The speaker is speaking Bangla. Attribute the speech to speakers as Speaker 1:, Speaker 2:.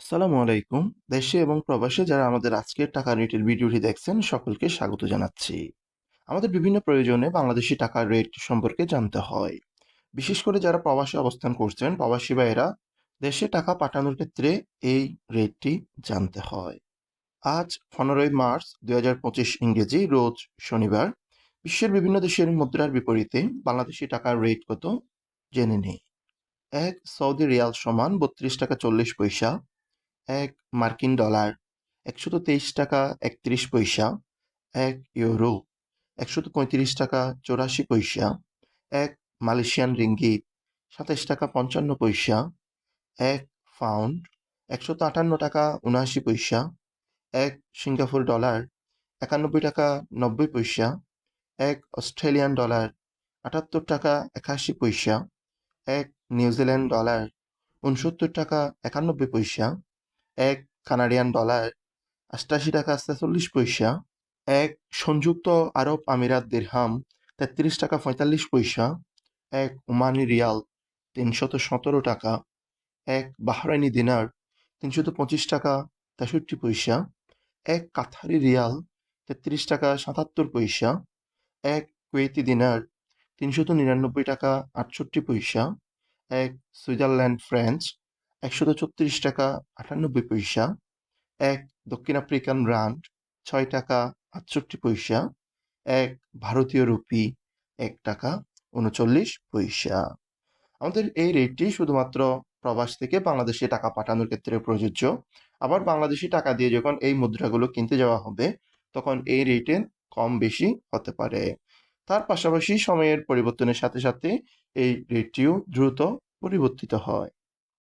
Speaker 1: আসসালামু আলাইকুম। দেশে এবং প্রবাসে যারা আমাদের আজকের টাকা রেটের ভিডিওটি দেখছেন, সকলকে স্বাগত জানাচ্ছি। আমাদের বিভিন্ন প্রয়োজনে বাংলাদেশী টাকার রেট সম্পর্কে জানতে হয়। বিশেষ করে যারা প্রবাসে অবস্থান করছেন, প্রবাসী ভাইয়েরা, দেশে টাকা পাঠানোর ক্ষেত্রে এই রেটটি জানতে হয়। আজ 15ই মার্চ 2025 ইংরেজি, রোজ শনিবার। বিশ্বের বিভিন্ন দেশের মুদ্রার বিপরীতে বাংলাদেশী টাকার রেট কত জেনে নেই। এক সৌদি রিয়াল সমান 32 টাকা 40 পয়সা। এক মার্কিন ডলার 123 টাকা 31 পয়সা। এক ইউরো 135 টাকা 84 পয়সা। এক মালয়েশিয়ান রিঙ্গিত 27 টাকা 55 পয়সা। এক পাউন্ড 158 টাকা 79 পয়সা। এক সিঙ্গাপুর ডলার 91 টাকা 90 পয়সা। এক অস্ট্রেলিয়ান ডলার 78 টাকা 81 পয়সা। এক নিউজিল্যান্ড ডলার 69 টাকা 91 পয়সা। এক কানাডিয়ান ডলার 88 টাকা 46 পয়সা। এক সংযুক্ত আরব আমিরাত দিরহাম 33 টাকা 45 পয়সা। এক ওমানি রিয়াল 317 টাকা। এক বাহরাইনি দিনার 325 টাকা 63 পয়সা। এক কাতারি রিয়াল 33 টাকা 77 পয়সা। এক কুয়েতি দিনার 399 টাকা 68 পয়সা। এক সুইজারল্যান্ড ফ্রেঞ্চ 134 টাকা 98 পয়সা। এক দক্ষিণ আফ্রিকান রান্ড ছয় টাকা 68 পয়সা। এক ভারতীয় রুপি, এক টাকা 39 পয়সা। আমাদের এই রেটটি শুধুমাত্র প্রবাস থেকে বাংলাদেশে টাকা পাঠানোর ক্ষেত্রে প্রযোজ্য। আবার বাংলাদেশী টাকা দিয়ে যখন এই মুদ্রাগুলো কিনতে যাওয়া হবে, তখন এই রেটে কম বেশি হতে পারে। তার পাশাপাশি সময়ের পরিবর্তনের সাথে সাথে এই রেটটিও দ্রুত পরিবর্তিত হয়।